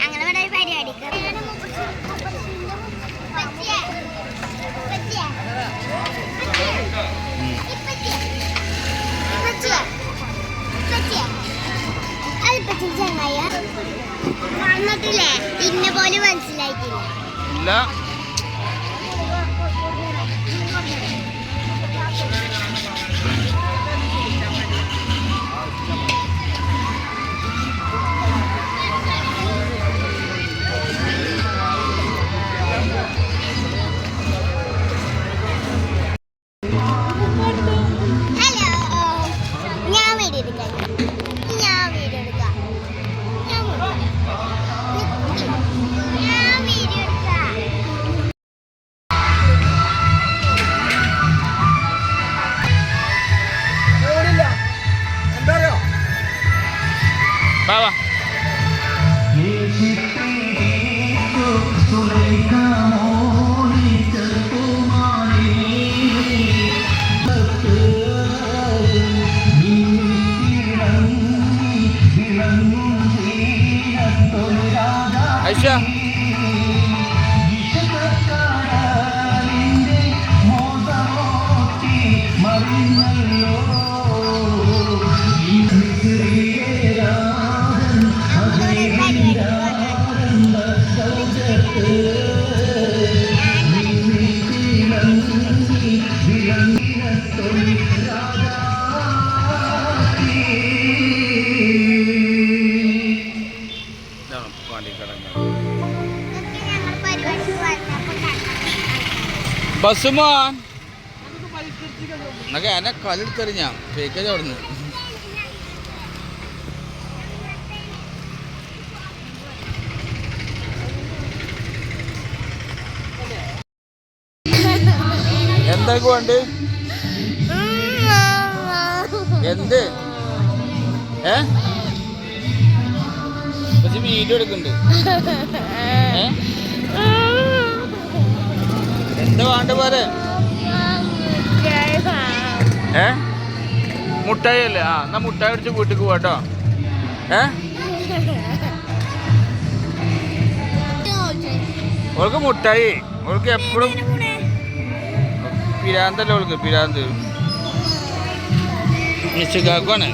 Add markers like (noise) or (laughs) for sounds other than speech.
അങ്ങനെ ഇവിടെ ഒരു പരിപാടിക്ക് ചങ്ങായ വന്നിട്ടില്ലേ ഇന്ന പോലെ മനസ്സിലായിട്ടില്ല Bawa. Aisyah. Mari you. ഇതാണ് പാണ്ടിക്കടങ്ങ് ഞങ്ങൾ പരിപാടിക്ക് വന്നപ്പോൾ ബസ്സുമോ എന്നൊക്കെ എന്നെ കല്ലെടുത്തെറിഞ്ഞ. പേക്കേജ് അവിടുന്ന് എന്തൊക്കെ വേണ്ട? എന്ത്? ഏ? പക്ഷെ വീഡിയോ എടുക്കുന്നുണ്ട്. (laughs) എന്താ വേണ്ട പോലെ? ഏ മുട്ടായി അല്ലേ ആ എന്നാ മുട്ടായി അടിച്ച് വീട്ടിക്ക് പോട്ടോ ഏ? ഓൾക്ക് മുട്ടായി. ഓൾക്ക് എപ്പോഴും പിരാന്തല്ലേ ഓൾക്ക് പിരാന്ത്. നിശ്ചികാക്കുവാണ്